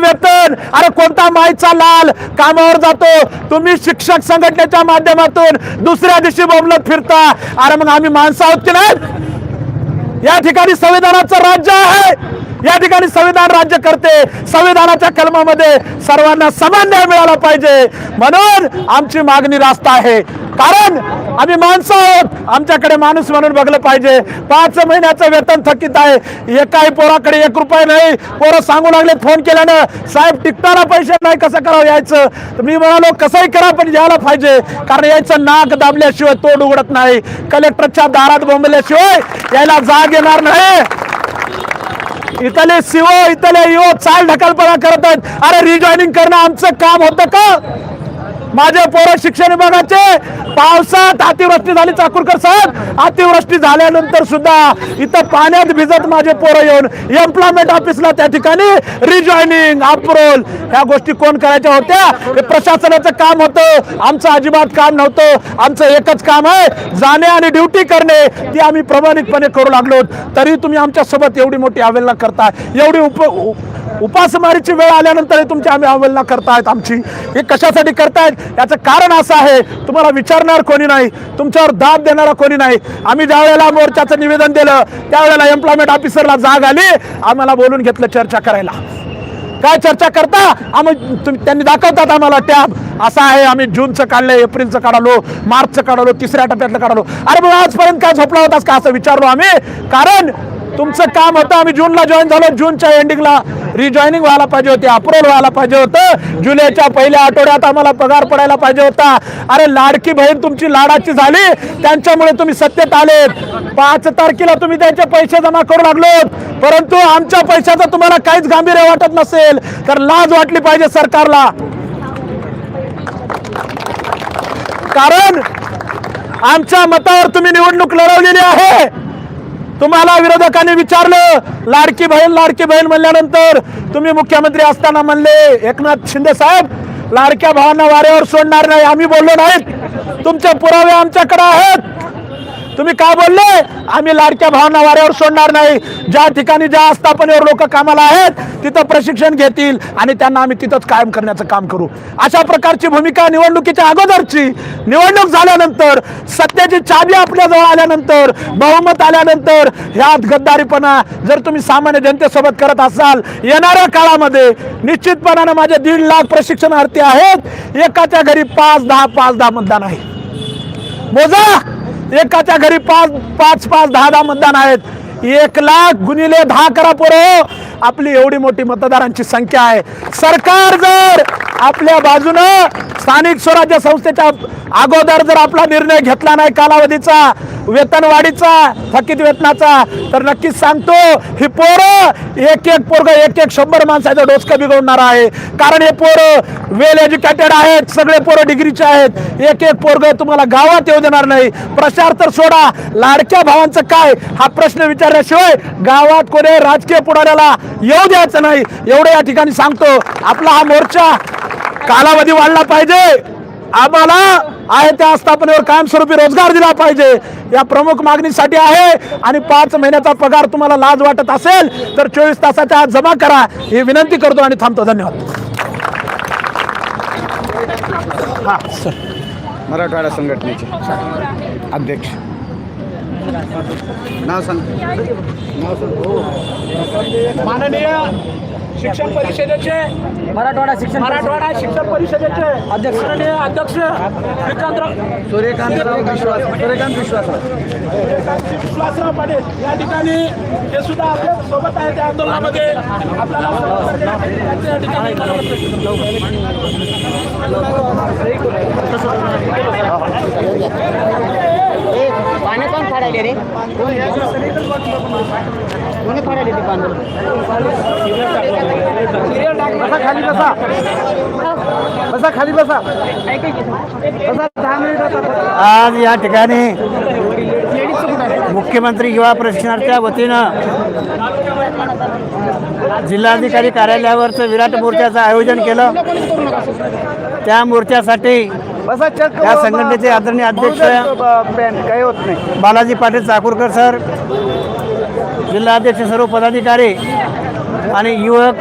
वेतन. अरे कोणता माईचा लाल? कामावर जातो. तुम्ही शिक्षक संघटनेच्या माध्यमातून दुसऱ्या दिवशी बोंबलत फिरता. अरे मग आम्ही माणसं आहोत की नाही? या ठिकाणी संविधानाचं राज्य आहे. या ठिकाणी संविधान राज्य करते. संविधानाच्या कलमामध्ये सर्वांना समान न्याय मिळाला पाहिजे. म्हणून आमची मागणी रास्त आहे. कारण आम्ही माणसं आहोत. आमच्याकडे माणूस म्हणून बघलं पाहिजे. पाच महिन्याचं वेतन थकीत आहे. एकाही पोराकडे एक रुपये नाही. पोरं सांगू लागले फोन केल्यानं साहेब टिकताना पैसे नाही कसं करावं यायचं? तर मी म्हणालो कसंही करा पण यायला पाहिजे. कारण यायचं नाक दाबल्याशिवाय तोंड उघडत नाही. कलेक्टरच्या दारात बोंबल्याशिवाय यायला जाग येणार नाही. इथले सीओ इथले युवक चाल ढकलपणा करत आहेत. अरे रिजॉईनिंग करणं आमचं काम होतं का? माझे पोरं शिक्षण विभागाचे पावसात अतिवृष्टी झाली चाकूरकर साहेब अतिवृष्टी झाल्यानंतर सुद्धा इथं पाण्यात भिजत माझे पोरं येऊन एम्प्लॉयमेंट ऑफिसला त्या ठिकाणी रिजॉईनिंग अप्रोल ह्या गोष्टी कोण करायच्या होत्या? हे प्रशासनाचं काम होतं. आमचं अजिबात काम नव्हतं. आमचं एकच काम आहे जाणे आणि ड्युटी करणे. ती आम्ही प्रमाणितपणे करू लागलो. तरी तुम्ही आमच्यासोबत एवढी मोठी अवेलना करता एवढी उप उपासमारीची वेळ आल्यानंतर तुमची आम्ही अवहेलना करतायत आमची. हे कशासाठी करतायत? याचं कारण असं आहे तुम्हाला विचारणार कोणी नाही तुमच्यावर दाब देणारा कोणी नाही. आम्ही ज्या वेळेला मोर्चाचं निवेदन दिलं त्यावेळेला एम्प्लॉयमेंट ऑफिसरला जाग आली आम्हाला बोलून घेतलं चर्चा करायला. काय चर्चा करता? आम्ही त्यांनी दाखवतात आम्हाला टॅब. असं आहे आम्ही जूनचं काढलं एप्रिलचं काढालो मार्चचं काढालो तिसऱ्या टप्प्यातलं काढालो. अरे मग आजपर्यंत काय झोपला होतास का? असं विचारलो आम्ही. कारण तुमचं काम होतं. आम्ही जूनला जॉईन झालो. जूनच्या एंडिंगला रिजॉईनिंग व्हायला पाहिजे होती. अप्रूव्हल व्हायला पाहिजे होतं. जुलैच्या पहिल्या आठवड्यात आम्हाला पगार पडायला पाहिजे होता. अरे लाडकी बहीण तुमची लाडाची झाली. त्यांच्यामुळे तुम्ही सत्तेत आलेत. पाच तारखेला तुम्ही त्यांचे पैसे जमा करू लागलो परंतु आमच्या पैशाचं तुम्हाला काहीच गांभीर्य वाटत नसेल तर लाज वाटली पाहिजे सरकारला. कारण आमच्या मतावर तुम्ही निवडणूक लढवलेली आहे. तुम्हाला विरोधकांनी विचारलं लाडकी बहीण लाडकी बहीण म्हणल्यानंतर तुम्ही मुख्यमंत्री असताना म्हणले एकनाथ शिंदे साहेब लाडक्या भावांना वाऱ्यावर सोडणार नाही आम्ही बोललो नाहीत. तुमचे पुरावे आमच्याकडे आहेत. तुम्ही काय बोलले? आम्ही लाडक्या भावना वाऱ्यावर सोडणार नाही. ज्या ठिकाणी ज्या आस्थापनेवर लोक कामाला आहेत तिथं प्रशिक्षण घेतील आणि त्यांना आम्ही तिथंच कायम करण्याचं काम करू. अशा प्रकारची भूमिका निवडणुकीच्या अगोदरची निवडणूक झाल्यानंतर सत्याची चाबी आपल्याजवळ आल्यानंतर बहुमत आल्यानंतर ह्यात गद्दारीपणा जर तुम्ही सामान्य जनतेसोबत करत असाल येणाऱ्या काळामध्ये निश्चितपणानं माझे दीड लाख प्रशिक्षणार्थी आहेत. एकाच्या घरी पाच दहा पाच दहा मतदान आहे. मोजा! एकाच्या घरी पाच पाच पाच दहा दहा मतदान आहेत. एक लाख गुणिले दहा करा पोरो. आपली एवढी मोठी मतदारांची संख्या आहे. सरकार जर आपल्या बाजूनं स्थानिक स्वराज्य संस्थेच्या अगोदर जर आपला निर्णय घेतला नाही कालावधीचा वेतनवाढीचा थकीत वेतनाचा तर नक्कीच सांगतो ही पोरं एक एक पोरग एक एक शंभर माणसाचं डोसकं बिघडणार आहे. कारण हे पोरं वेल एज्युकेटेड आहेत सगळे पोरं डिग्रीचे आहेत. एक एक पोरग तुम्हाला गावात येऊ देणार नाही. प्रचार तर सोडा. लाडक्या भावांचं काय? हा प्रश्न विचारल्याशिवाय गावात कोणी राजकीय पुढाऱ्याला येऊ द्यायचं नाही. एवढं या ठिकाणी सांगतो. आपला हा मोर्चा कालावधी वाढला पाहिजे. आम्हाला आहे त्या आस्थापनेवर कायमस्वरूपी रोजगार दिला पाहिजे. या प्रमुख मागणीसाठी आहे आणि पाच महिन्याचा पगार तुम्हाला लाज वाटत असेल तर चोवीस तासाच्या आत जमा करा. ही विनंती करतो आणि थांबतो. धन्यवाद. हा सर. मराठवाडा संघटनेचे अध्यक्ष. नाव सांग. नाव सांग माननीय शिक्षण परिषदेचे मराठवाडा शिक्षण मराठवाडा शिक्षण परिषदेचे अध्यक्ष. माननीय अध्यक्ष विक्रांतराव सूर्यकांतराव विश्वास. सूर्यकांत विश्वास. विश्वासराव पाटील या ठिकाणी हे सुद्धा आपल्यासोबत आहे त्या आंदोलनामध्ये. आपल्याला त्यांच्या ठिकाणी पाणी पण फाडायले रे. कोणी फाडायले ते बसा खाली बसा. बसा खाली बसा. बसा दहा मिनिट आज या ठिकाणी मुख्यमंत्री युवा प्रशिक्षणाच्या वतीनं जिल्हाधिकारी कार्यालयावरचं विराट मोर्चाचं आयोजन केलं. त्या मोर्चासाठी या संघटनेचे आदरणीय अध्यक्ष काही होत नाही बालाजी पाटील चाकूरकर सर जिल्हाध्यक्ष सर्व पदाधिकारी आणि युवक